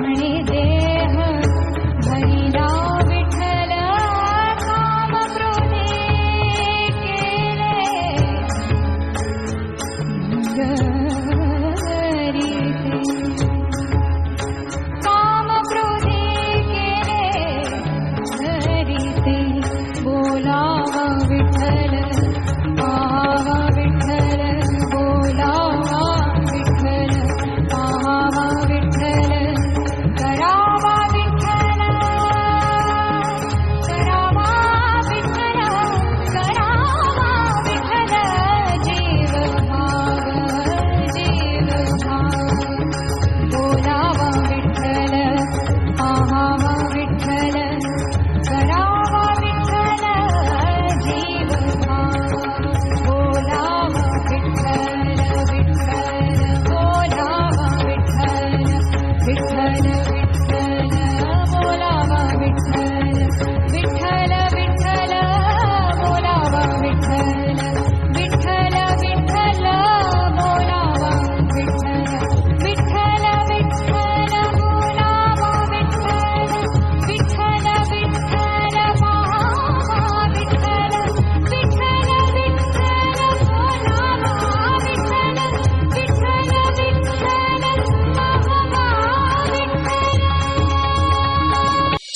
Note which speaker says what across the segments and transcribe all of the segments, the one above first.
Speaker 1: में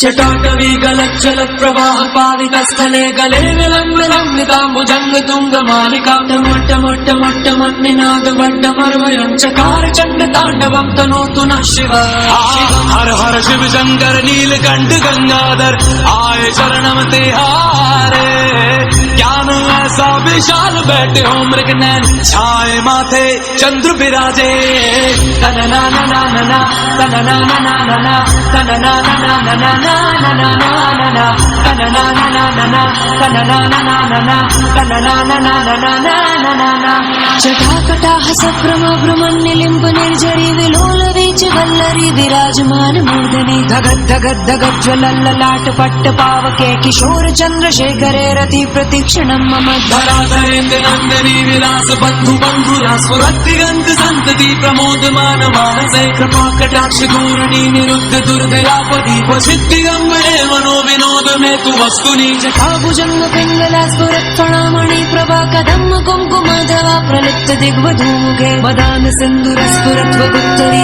Speaker 2: चटाटवी गलज्जल प्रवाह पावितस्थले गले विलम्बिलम्बिताम्बुजङ्ग तुङ्गमालिका मोट्ट मोट्ट मोट्ट मन्निनागवड्डमर्वयं चकार चंड तांडव तनो तु न शिव।
Speaker 3: हर हर शिव शंकर नील कंठ गंगाधर आय शरणं ते हारे ज्ञान ऐसा विशाल बैठे हो, मृग नैन छाए माथे चंद्र विराजे
Speaker 2: तनना नना नना तनना नना तन तनना చటాకటాహ సభ్రమ భ్రమణి వల్లరి విరాజమానమూర్ధని దగద్దగద్దగజ్వలల్లలాట పట్ట పావకే కిశోర చంద్రశేఖరే రతి ప్రతిక్షణం మమ
Speaker 3: ధరాధరేంద్ర నందని విలాస బంధు బంధురా స్వరక్తి గంధ సంతతి ప్రమోదమాన మానసే కృపా కటాక్ష ధూరణి నిరుద్ధ దుర్దరాపది ప్రసిద్ధి గంబడే మనో వినోద మేతు వస్తుని.
Speaker 2: జటాభుజంగ పింగళ స్ఫురత్ఫణామణి ప్రభా కదమ్మ కుంకుమ ధవా ప్రలిప్త దిగ్వధూముఖే. వదాన సింధుర స్ఫురత్వ గుప్తరి